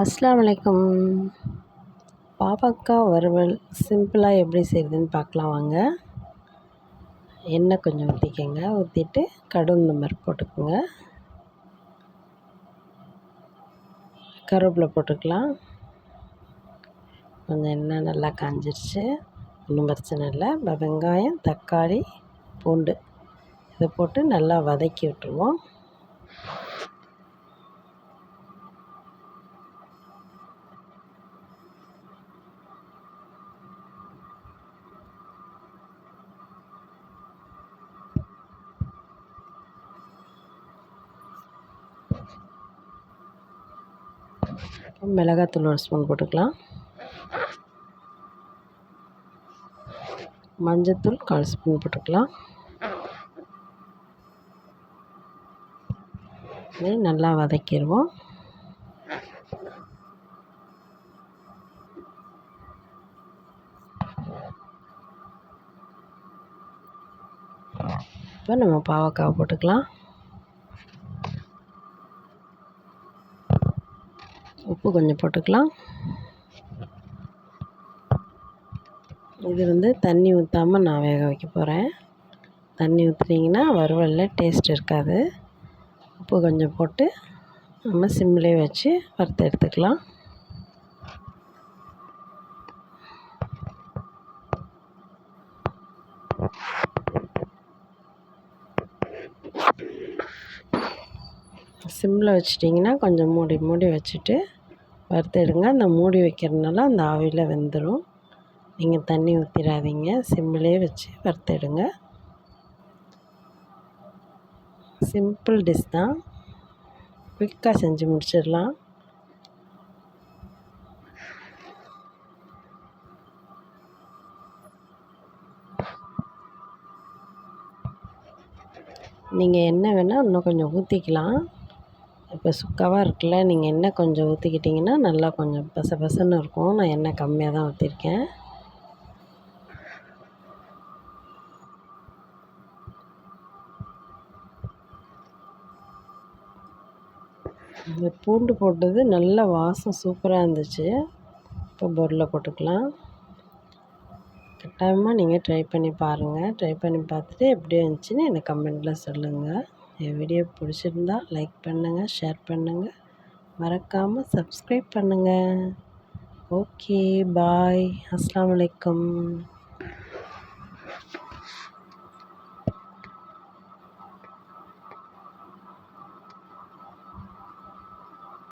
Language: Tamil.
அஸ்லாம் வலைக்கம் பாவக்காய் வறுவல் சிம்பிளாக எப்படி செய்கிறதுன்னு பார்க்கலாம் வாங்க. எண்ணெய் கொஞ்சம் ஊற்றிக்கங்க ஊற்றிட்டு கடுகு மாதிரி போட்டுக்கோங்க. கருவேப்பிலை போட்டுக்கலாம். கொஞ்சம் எண்ணெய் நல்லா காஞ்சிருச்சு. ஒன்றும் பிரச்சனை இல்லை. வெங்காயம் தக்காளி பூண்டு இதை போட்டு நல்லா வதக்கி விட்டுருவோம். மிளகாத்தூள் ஒரு ஸ்பூன் போட்டுக்கலாம். மஞ்சத்தூள் கால் ஸ்பூன் போட்டுக்கலாம். இதை நல்லா வதக்கிடுவோம். இப்போ நம்ம பாவக்காய் போட்டுக்கலாம். உப்பு கொஞ்சம் போட்டுக்கலாம். இது வந்து தண்ணி ஊற்றாமல் நான் வேக வைக்க போகிறேன் தண்ணி ஊற்றுனீங்கன்னா வறுவலில் டேஸ்ட் இருக்காது. உப்பு கொஞ்சம் போட்டு நம்ம சிம்லேயே வச்சு வறுத்து எடுத்துக்கலாம். சிம்மில் வச்சிட்டிங்கன்னா கொஞ்சம் மூடி மூடி வச்சுட்டு வறுத்தெடுங்க. அந்த மூடி வைக்கிறதுனால அந்த ஆவியில் வெந்துடும் நீங்கள் தண்ணி ஊற்றிடாதீங்க சிம்மிலே வச்சு வறுத்தெடுங்க. சிம்பிள் டிஷ் தான். குயிக்காக செஞ்சு முடிச்சிடலாம். நீங்கள் என்ன வேணால் இன்னும் கொஞ்சம் ஊற்றிக்கலாம் இப்போ சுக்காவாக இருக்குல்ல நீங்கள் எண்ணெய் கொஞ்சம் ஊற்றிக்கிட்டிங்கன்னா நல்லா கொஞ்சம் பச பசன்னு இருக்கும். நான் எண்ணெய் கம்மியாக தான் ஊற்றிருக்கேன் இந்த பூண்டு போட்டது நல்ல வாசம் சூப்பராக இருந்துச்சு. இப்போ பொருளை போட்டுக்கலாம். கட்டாயமாக நீங்கள் ட்ரை பண்ணி பாருங்கள் ட்ரை பண்ணி பார்த்துட்டு எப்படி இருந்துச்சுன்னு எனக்கு கமெண்ட்டில் சொல்லுங்கள் என் வீடியோ பிடிச்சிருந்தா லைக் பண்ணுங்கள் ஷேர் பண்ணுங்கள் மறக்காமல் சப்ஸ்கிரைப் பண்ணுங்கள் ஓகே பாய் அஸ்லாம் வலைக்கம்